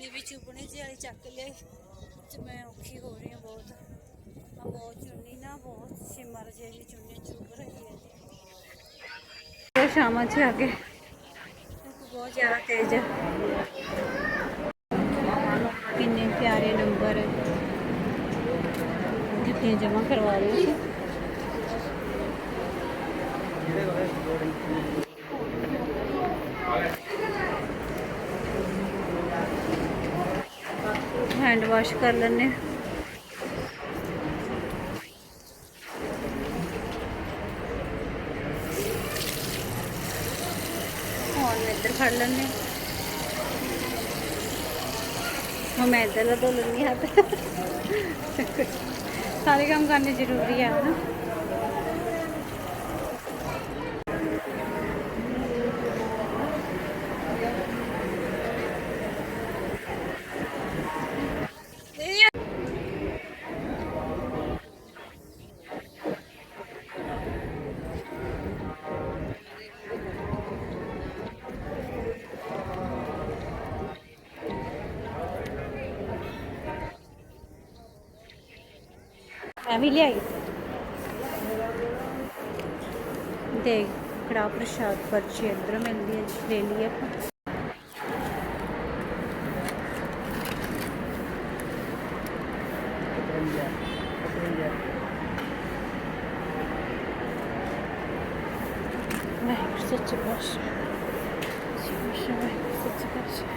ਚੁੰਨੀ ਵੀ ਚੁਪਣੇ ਜਿਹੀ ਵਾਲੀ ਚੱਕ ਲਈ ਤੇ ਮੈਂ ਔਖੀ ਹੋ ਰਹੀ ਹਾਂ ਬਹੁਤ। ਆ ਬਹੁਤ ਚੁੰਨੀ ਨਾ ਬਹੁਤ ਸਿਮਰ ਜਿਹੀ ਚੁੰਨੀ ਚੁਭ ਰਹੀ ਹੈ ਜੀ। ਸ਼ਾਮਾਂ ਚ ਆ ਕੇ। ਬਹੁਤ ਜ਼ਿਆਦਾ ਤੇਜ਼ ਹੈ। ਕਿੰਨੇ ਪਿਆਰੇ ਨੰਬਰ। ਜਿੱਥੇ ਜਮਾ ਕਰਵਾ ਰਹੇ ਸੀ। ਹੈਂਡ ਵਾਸ਼ ਕਰ ਲੈਣੇ ਇੱਧਰ ਫੜ ਲੈਣੇ ਹੁਣ ਮੈਂ ਇੱਧਰ ਲਾ ਧੋ ਲੈਂਦੀ ਹੱਥ। ਸਾਰੇ ਕੰਮ ਕਰਨੇ ਜ਼ਰੂਰੀ ਆ ਹਨਾ ਮੈਂ ਵੀ ਲਿਆਈ ਦੇਖ ਕੜਾ ਪ੍ਰਸ਼ਾਦ ਪਰਚੀ ਇੱਧਰ ਮਿਲਦੀ ਹੈ ਲੈ ਲਈ ਆਪਾਂ। ਵਾਹਿਗੁਰੂ, ਸੱਚੇ ਪਾਤਸ਼ਾਹ। ਸੱਚੇ ਵਾਹਿਗੁਰੂ ਸੱਚੇ ਪਾਤਸ਼ਾਹ।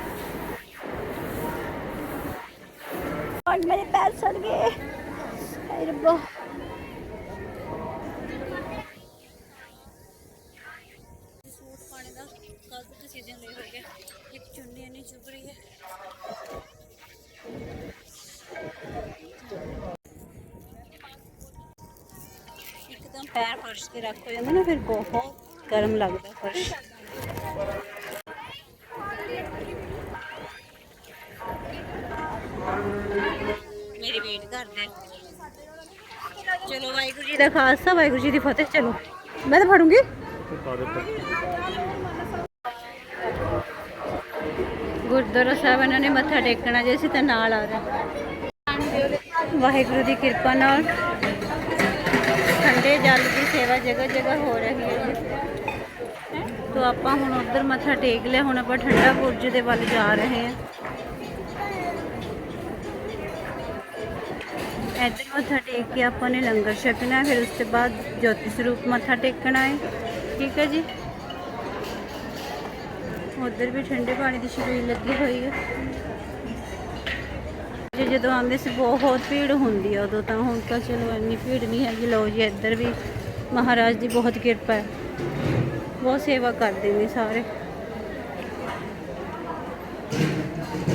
ਹੁਣ ਮੇਰੇ ਪੈਰ ਸੜ ਗਏ। ਹਾਏ ਰੱਬਾ ਸੂਟ ਪਾਣੇ ਦਾ ਕੱਲ ਤੋਂ ਸੀਜ਼ਨ ਲੈ ਹੋ ਗਿਆ ਇੱਕ ਚੁੰਨੀ ਨਹੀਂ ਚੁਭ ਰਹੀ ਹੈ। ਇੱਕਦਮ ਪੈਰ ਫਰਸ਼ ਤੇ ਰੱਖ ਹੋ ਜਾਂਦਾ ਨਾ, ਫਿਰ ਬਹੁਤ ਗਰਮ ਲੱਗਦਾ ਫਰਸ਼। ਜੀ ਦਾ ਖਾਲਸਾ, ਵਾਹਿਗੁਰੂ ਜੀ ਦੀ ਫਤਿਹ, ਚਲੋ। ਮੈਂ ਤਾਂ ਫੜੂੰਗੀ। ਗੁਰਦੁਆਰਾ ਸਾਹਿਬ, ਇਹਨਾਂ ਨੇ ਮੱਥਾ ਟੇਕਣਾ ਜੇ ਅਸੀਂ ਤਾਂ ਨਾਲ ਆ ਰਹੇ ਵਾਹਿਗੁਰੂ ਦੀ ਕਿਰਪਾ ਨਾਲ। ਠੰਡੇ ਜਲ ਦੀ ਸੇਵਾ ਜਗ੍ਹਾ ਜਗ੍ਹਾ ਹੋ ਰਹੀ ਹੈ? ਤੋ ਆਪਾਂ ਹੁਣ ਉਧਰ ਮੱਥਾ ਟੇਕ ਲਿਆ, ਹੁਣ ਆਪਾਂ ਠੰਡਾ ਬੁਰਜ ਦੇ ਵੱਲ ਜਾ ਰਹੇ ਹਾਂ। ਇੱਧਰ ਮੱਥਾ ਟੇਕ ਕੇ ਆਪਾਂ ਨੇ ਲੰਗਰ ਛਕਣਾ ਫਿਰ ਉਸ ਤੋਂ ਬਾਅਦ ਜੋਤੀ ਸਰੂਪ ਮੱਥਾ ਟੇਕਣਾ ਹੈ। ਠੀਕ ਹੈ ਜੀ? ਉਧਰ ਵੀ ਠੰਡੇ ਪਾਣੀ ਦੀ ਛਬੀਲ ਲੱਗੀ ਹੋਈ ਹੈ। ਜੇ ਜਦੋਂ ਆਉਂਦੇ ਸੀ, ਬਹੁਤ ਭੀੜ ਹੁੰਦੀ ਆ ਉਦੋਂ ਤਾਂ। ਹੁਣ ਤਾਂ ਚਲੋ ਇੰਨੀ ਭੀੜ ਨਹੀਂ ਹੈਗੀ। ਲੋ ਜੀ, ਇੱਧਰ ਵੀ ਮਹਾਰਾਜ ਦੀ ਬਹੁਤ ਕਿਰਪਾ ਹੈ। ਬਹੁਤ ਸੇਵਾ ਕਰਦੇ ਨੇ ਸਾਰੇ।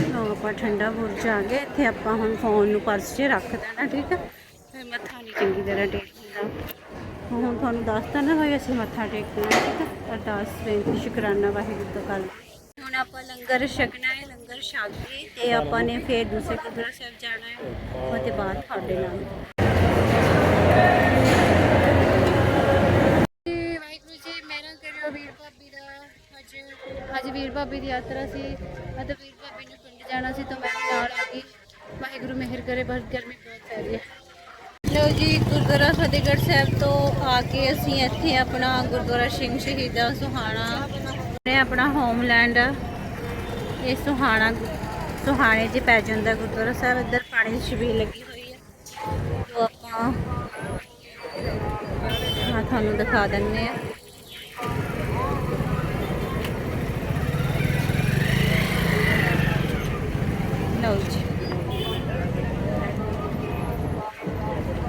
ਲਓ ਆਪਾਂ ਠੰਡਾ ਬੁਰਜ ਆ ਗਏ ਇੱਥੇ ਆਪਾਂ ਹੁਣ ਫੋਨ ਨੂੰ ਪਰਸ 'ਚ ਰੱਖ ਦੇਣਾ, ਠੀਕ ਹੈ ਫਿਰ ਮੱਥਾ ਨਹੀਂ ਚੰਗੀ ਤਰ੍ਹਾਂ ਟੇਕਦਾ ਹੁਣ ਤੁਹਾਨੂੰ ਦੱਸਤਾ ਨਾ ਹੋਇਆ ਅਸੀਂ ਮੱਥਾ ਟੇਕਣਾ, ਠੀਕ ਹੈ ਅਰਦਾਸ, ਬੇਨਤੀ, ਸ਼ੁਕਰਾਨਾ, ਵਾਹਿਗੁਰੂ ਦਾ ਕਰ ਹੁਣ ਆਪਾਂ ਲੰਗਰ ਛਕਣਾ ਹੈ, ਲੰਗਰ ਛਕ ਕੇ ਤੇ ਆਪਾਂ ਨੇ ਫਿਰ ਦੂਸਰੇ ਗੁਰਦੁਆਰਾ ਸਾਹਿਬ ਜਾਣਾ ਹੈ। ਉਹਦੇ ਬਾਅਦ ਤੁਹਾਡੇ ਨਾਲ। ਵਾਹਿਗੁਰੂ ਜੀ ਮਿਹਰਾਂ ਕਰਿਓ ਵੀਰ ਭਾਬੀ ਦਾ ਅੱਜ ਵੀਰ ਭਾਬੀ ਦੀ ਯਾਤਰਾ ਸੀ। ਮਤਲਬ ਜਾਣਾ ਸੀ ਤਾਂ ਮੈਂ ਵੀ ਨਾਲ ਆ ਗਈ। ਵਾਹਿਗੁਰੂ ਮਿਹਰ ਕਰੇ ਬਸ ਗਰਮੀ ਬਹੁਤ ਪੈ ਰਹੀ ਹੈ। ਲੋ ਜੀ, ਗੁਰਦੁਆਰਾ ਫਤਿਹਗੜ੍ਹ ਸਾਹਿਬ ਤੋਂ ਆ ਕੇ ਅਸੀਂ ਇੱਥੇ ਆਪਣਾ ਗੁਰਦੁਆਰਾ ਸਿੰਘ ਸ਼ਹੀਦਾਂ ਸੁਹਾਣਾ ਇਹ ਆਪਣਾ ਹੋਮਲੈਂਡ ਇਹ ਸੁਹਾਣਾ, ਸੁਹਾਣੇ 'ਚ ਪੈ ਜਾਂਦਾ ਗੁਰਦੁਆਰਾ ਸਾਹਿਬ। ਇੱਧਰ ਪਾਣੀ ਦੀ ਛਬੀਲ ਲੱਗੀ ਹੋਈ ਹੈ। ਜੋ ਆਪਾਂ ਤੁਹਾਨੂੰ ਦਿਖਾ ਦਿੰਦੇ ਆ ਲਓ ਜੀ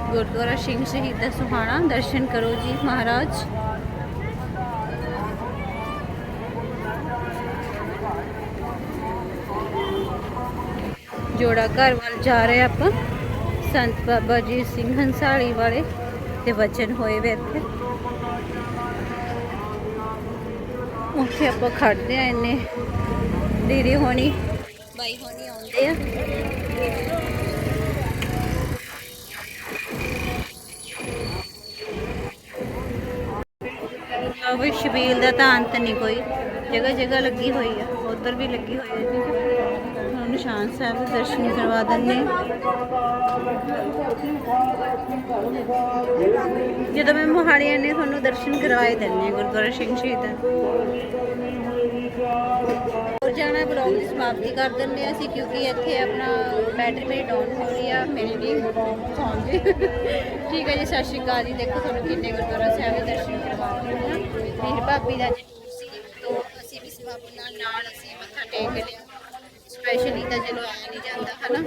ਗੁਰਦੁਆਰਾ ਸਿੰਘ ਸ਼ਹੀਦ ਸੁਹਾਣਾ ਦਰਸ਼ਨ ਕਰੋ ਜੀ ਮਹਾਰਾਜ ਜੋੜਾ ਘਰ ਵੱਲ ਜਾ ਰਹੇ ਆਪਾਂ ਸੰਤ ਬਾਬਾ ਜੀ ਸਿੰਘ ਹੰਸਾਲੀ ਵਾਲੇ ਤੇ ਵਚਨ ਹੋਏ ਵੇ ਇੱਥੇ ਉੱਥੇ ਆਪਾਂ ਖੜਦੇ ਆ ਇੰਨੇ ਦੀਦੀ ਹੋਣੀ ਬਾਈ ਹੋਣੀ ਆਉਂਦੇ ਆ। ਵੀ ਸ਼ਬੀਲ ਦਾ ਤਾਂ ਅੰਤ ਨਹੀਂ ਕੋਈ। ਜਗ੍ਹਾ ਜਗ੍ਹਾ ਲੱਗੀ ਹੋਈ ਆ, ਉਧਰ ਵੀ ਲੱਗੀ ਹੋਈ ਹੈ ਠੀਕ ਹੈ ਨਿਸ਼ਾਨ ਸਾਹਿਬ ਦੇ ਦਰਸ਼ਨ ਕਰਵਾ ਦਿੰਨੇ ਜਦੋਂ ਮੈਂ ਮੋਹਾਲੀ ਆਨੇ ਤੁਹਾਨੂੰ ਦਰਸ਼ਨ ਕਰਵਾਏ ਦਿੰਨੇ ਗੁਰਦੁਆਰਾ ਸਿੰਘ ਸ਼ਹੀਦ। ਜਾਣਾ ਬਲੌਗ ਦੀ ਸਮਾਪਤੀ ਕਰ ਦਿੰਦੇ ਹਾਂ ਅਸੀਂ, ਕਿਉਂਕਿ ਇੱਥੇ ਆਪਣਾ ਬੈਟਰੀ ਮੇਰੀ ਡਾਊਨ ਹੋ ਰਹੀ ਆ ਮੇਰੀ ਵੀ ਸੌਂ ਠੀਕ ਹੈ ਜੀ, ਸਤਿ ਸ਼੍ਰੀ ਅਕਾਲ ਜੀ। ਦੇਖੋ ਤੁਹਾਨੂੰ ਕਿੰਨੇ ਗੁਰਦੁਆਰਾ ਸਾਹਿਬ ਦੇ ਦਰਸ਼ਨ ਕਰਵਾ ਰਹੇ ਹਾਂ ਮੇਰੀ ਭਾਬੀ ਦਾ ਜੀ ਟੂਰ ਸੀ ਤੋਂ ਅਸੀਂ ਵੀ ਸਵਾਬ ਨਾਲ ਨਾਲ ਅਸੀਂ ਮੱਥਾ ਟੇਕ ਲਿਆ। ਸਪੈਸ਼ਲੀ ਤਾਂ ਚਲੋ ਆਇਆ ਨਹੀਂ ਜਾਂਦਾ, ਹਨਾ?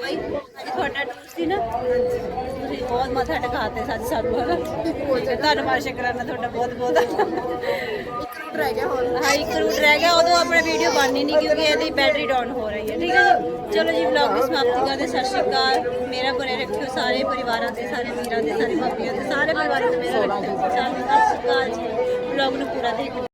ਚਲੋ ਠੀਕ ਆ ਬਾਈ ਅੱਜ ਤੁਹਾਡਾ ਟੂਰ ਸੀ ਨਾ। ਤੁਸੀਂ ਬਹੁਤ ਮੱਥਾ ਟਿਕਾਤੇ ਸੱਚ ਸਾਨੂੰ। ਹਨਾ ਧੰਨਵਾਦ ਸ਼ੁਕਰਾਨਾ ਤੁਹਾਡਾ ਬਹੁਤ ਬਹੁਤ। ਇੱਕ ਰੂਟ ਰਹਿ ਗਿਆ ਹੋਰ। ਹਾਂ ਇੱਕ ਰੂਟ ਰਹਿ ਗਿਆ ਉਦੋਂ ਆਪਣਾ ਵੀਡੀਓ ਬਣਨੀ ਨਹੀਂ ਕਿਉਂਕਿ ਇਹਦੀ ਬੈਟਰੀ ਡਾਊਨ ਹੋ ਰਹੀ ਹੈ ਠੀਕ ਹੈ ਜੀ। ਚਲੋ ਜੀ ਵਲੌਗ ਦੀ ਸਮਾਪਤੀ ਕਰਦੇ ਸਤਿ ਸ਼੍ਰੀ ਅਕਾਲ। ਮੇਰਾ ਬਣੇ ਰੱਖਿਓ ਸਾਰੇ ਪਰਿਵਾਰਾਂ ਦੇ ਸਾਰੇ ਵੀਰਾਂ ਦੇ ਸਾਰੇ ਭਾਬੀਆਂ ਦੇ ਸਾਰੇ ਪਰਿਵਾਰਾਂ ਦੇ ਮੇਰਾ ਰੱਖਿਓ। ਸਤਿ ਸ਼੍ਰੀ ਅਕਾਲ ਜੀ। ਵਲੌਗ ਨੂੰ ਪੂਰਾ ਦੇਖੋ।